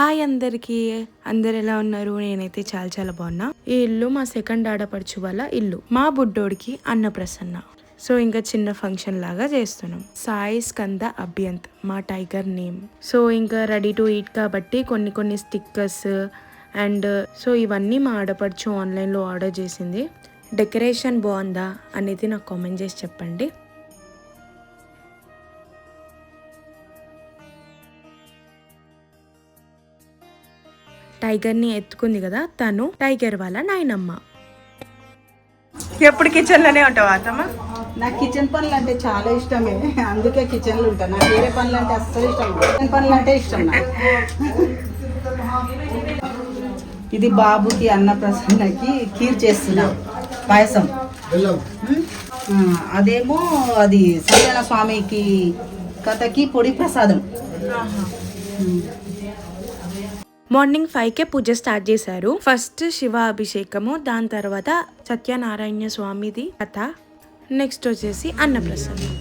Hi అందరికీ. అందరు ఎలా ఉన్నారు? నేనైతే చాలా చాలా బాగున్నా. ఈ ఇల్లు మా సెకండ్ ఆడపడుచు వాళ్ళ ఇల్లు. మా బుడ్డోడికి అన్నప్రసన్న. సో ఇంకా చిన్న ఫంక్షన్ లాగా చేస్తున్నాం. సాయి స్కంద అభ్యంత్ మా టైగర్ నేమ్. సో ఇంకా రెడీ టు ఈట్ కాబట్టి కొన్ని కొన్ని స్టిక్కర్స్ అండ్ సో ఇవన్నీ మా ఆడపడుచు ఆన్లైన్లో ఆర్డర్ చేసింది. డెకరేషన్ బాగుందా అనేది నాకు కామెంట్ చేసి చెప్పండి. టైగర్ని ఎత్తుకుంది కదా తను టైగర్ వాళ్ళ నాయనమ్మ. ఎప్పుడు కిచెన్లోనే ఉంటావా అత్తమ్మ? నాకు కిచెన్ పనులు అంటే చాలా ఇష్టమే. అందుకే కిచెన్లో ఉంటాను నాకు వేరే పనులు అంటే అస్సలు ఇష్టం. కిచెన్ పనులు అంటే ఇష్టం నాకు. ఇది బాబుకి అన్నప్రసన్నకి కీర్ చేస్తున్నా పాయసం. అదేమో అది సత్యనారాయణ స్వామికి కథకి పొడి ప్రసాదం. మార్నింగ్ ఫైవ్ కే పూజ స్టార్ట్ చేశారు ఫస్ట్ శివ అభిషేకము దాని తర్వాత సత్యనారాయణ స్వామిది కథ నెక్స్ట్ వచ్చేసి అన్నప్రసన్నం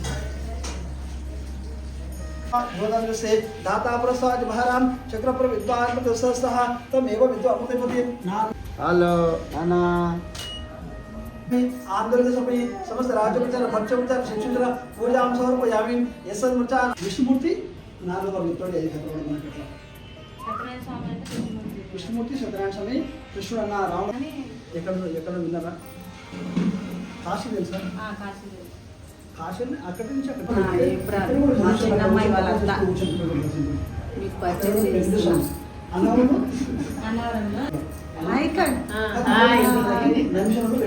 गोदान से दाता प्रसाद महाराम चक्रप्र विद्वान प्रसस्तः तमेव विद्वामृतपति नाम హలో నానా आंध्र सभी समस्त राज्योपचार भक्षोपचार शिक्षुचर पूजां समर्पयामि यस्मृचा विष्णुमूर्ति నాలుగవ మనకి విష్ణుమూర్తి సత్యనారాయణ స్వామి కృష్ణుడు అన్న రావణ ఎక్కడ ఎక్కడ విన్నారా? కాశీ తెలుసా? కాశీ అక్కడి నుంచి అక్కడ ఆ, ఎప్పుడు మా చిన్నమ్మాయి వాళ్ళంతా. మీకు పరిచయం చేస్తున్నాం. అన్నవరం? హాయ్. నిమిషంలో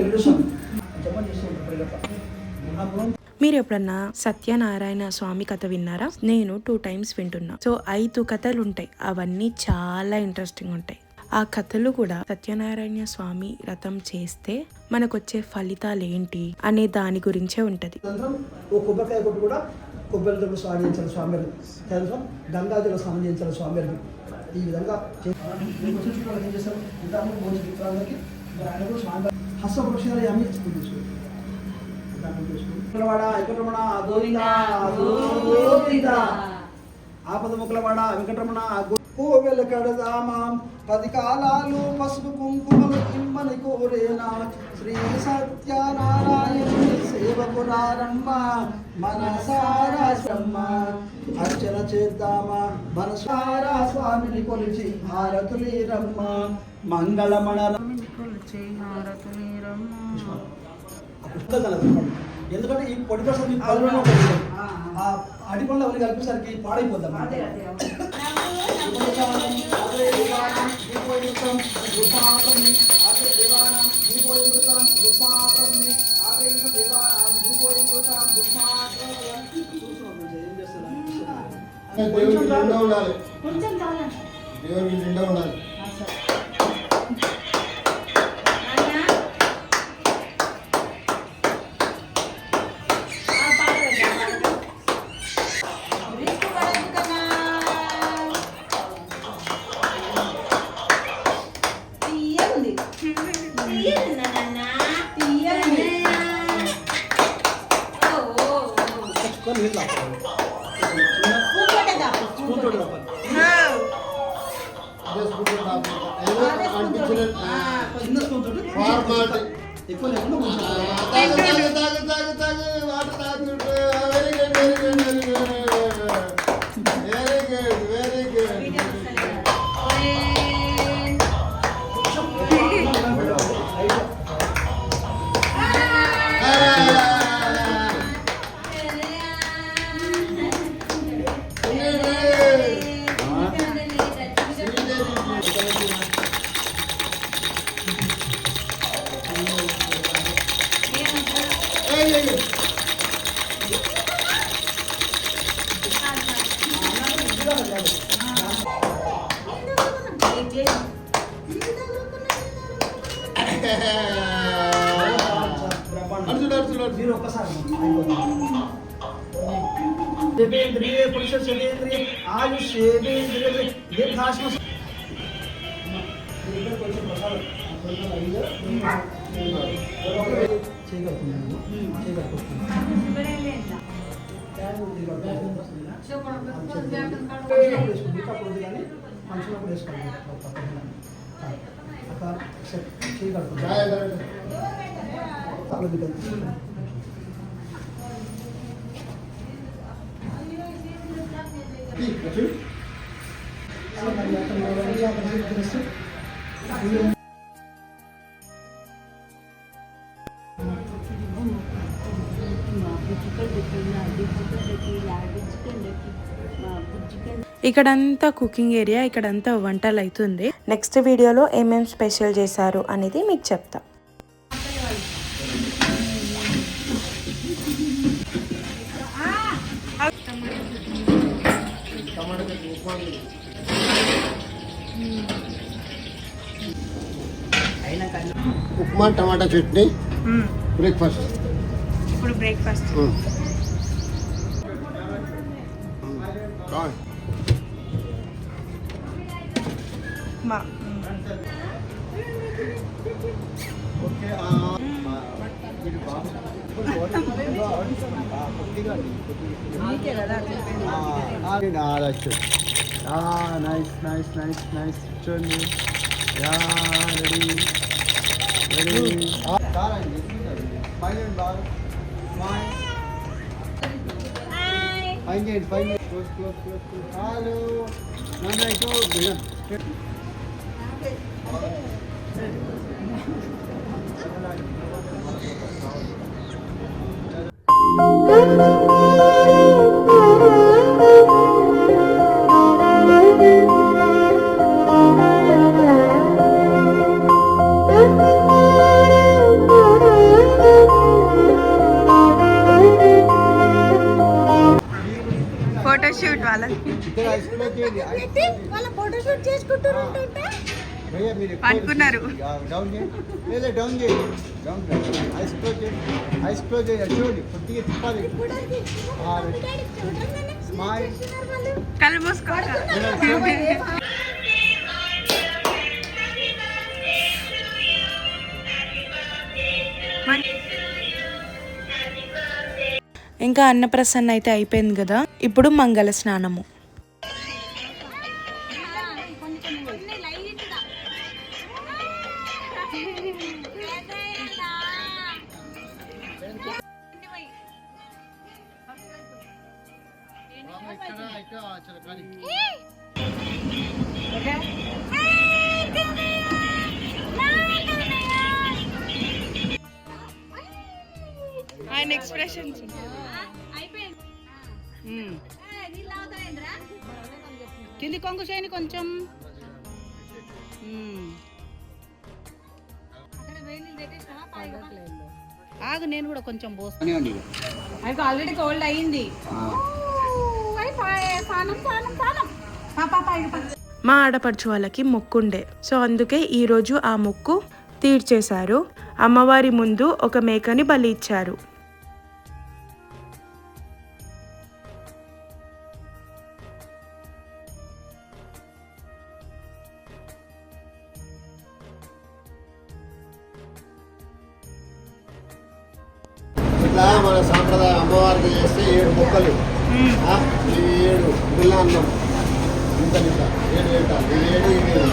మీరు ఎప్పుడన్నా సత్యనారాయణ స్వామి కథ విన్నారా? నేను టూ టైమ్స్ వింటున్నా. సో ఐదు కథలు ఉంటాయి అవన్నీ చాలా ఇంట్రెస్టింగ్ ఉంటాయి. ఆ కథలు కూడా సత్యనారాయణ స్వామి రథం చేస్తే మనకొచ్చే ఫలితాలు ఏంటి అనే దాని గురించే ఉంటది. కొబ్బరికాయ కొట్టు కూడా కొబ్బరితో స్వామి స్వామి ఈ విధంగా చే- మీకు వచ్చేసి వెంకటరమణ గోవింద ఆపద ముక్కలవాడ వెంకటరమణ కోవెల కడదామాం పది కాలాలు పసుపు కుంకుమలు ఇమ్మని కోరేనా. శ్రీ సత్యనారాయణుని సేవకురారమ్మ మనసారా బ్రహ్మ అర్చన చేద్దామా మనసారా స్వామిని కొలిచి హారతులీరమ్మ. మంగళమణ ఎందుకంటే ఈ పొడి ప్రసాదం ఈ ఉంటుంది. ఆ అడి పనులు అవన్నీ కలిపేసరికి పాడైపోద్దాం దేవుడికి నిండా ఉండాలి. దేవుడికి నిండా ఉండాలి. కూర్చోండి కాపు, కూర్చోండి. జస్ట్ గుడ్ నాకు ఏదో అనిపించలేదు ఆ, చిన్న స్పూన్ తోటి ఫార్మాలిటీ ఎక్కువ లేకుండా కొంచెం తాగు తాగు శరీంద్రియ ఆయుష్ దేవేంద్రియ దీర్ఘాశ్మ చేయగలుగుతున్నాను ఫంక్షన్లో కూడా వేసుకోండి తప్పకుండా అక్క సెట్ ఇక్కడంతా కుకింగ్ ఏరియా ఇక్కడంతా వంటలు అవుతుంది నెక్స్ట్ వీడియోలో ఏమేమి స్పెషల్ చేశారు అనేది మీకు చెప్తాం. Tomato chutney, upma tomato chutney breakfast ఇప్పుడు బ్రేక్ఫాస్ట్ ఓకే మీరు నైస్ నైస్ నైస్ నైస్ చూడండి యా రెడీ రెడీ ఫైన్ బాగా ఫైన్ చేయండి fine close close close close hello నన్ను అయితే ఫోటోషూట్ చేయండి ఐస్ వాళ్ళ ఫోటోషూట్ చేసుకుంటారు భయ్యా మీరు ఎక్కువ పడుకున్నారు. ఆ, డౌన్ చేయండి లేదా డౌన్ చేయండి డౌన్ చేయండి ఐస్ క్లోజ్ చేయండి ఐస్ క్లోజ్ చేయండి చూడండి. కొద్దిగా తిప్పాలి. ఆ, స్మైల్. కళ్ళు మూసుకోవాలి ఇంకా అన్నప్రసన్న అయితే అయిపోయింది కదా? ఇప్పుడు మంగళ స్నానము. ఆయన ఎక్స్ప్రెషన్స్ కింది కొంగు చేయని కొంచెం మ్మ్. ఆగు నేను కూడా కొంచెం పోస్తాను అవి ఆల్రెడీ కోల్డ్ అయింది. మా ఆడపడుచు వాళ్ళకి మొక్కుండే. సో అందుకే ఈరోజు ఆ మొక్కు తీర్చేశారు. అమ్మవారి ముందు ఒక మేకని బలి ఇచ్చారు. ఇట్లా మన సాంప్రదాయం అమ్మవారికి చేస్తే ఏడు ముక్కలు. ఆ, ఈ ఏడు బిల్లాన్నం. ఇంత ఇంత ఏడు ఏట? ఏడు ఏడు.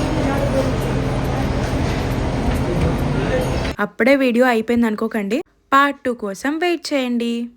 అప్పుడే వీడియో అయిపోయింది అనుకోకండి. పార్ట్ టూ కోసం వెయిట్ చేయండి.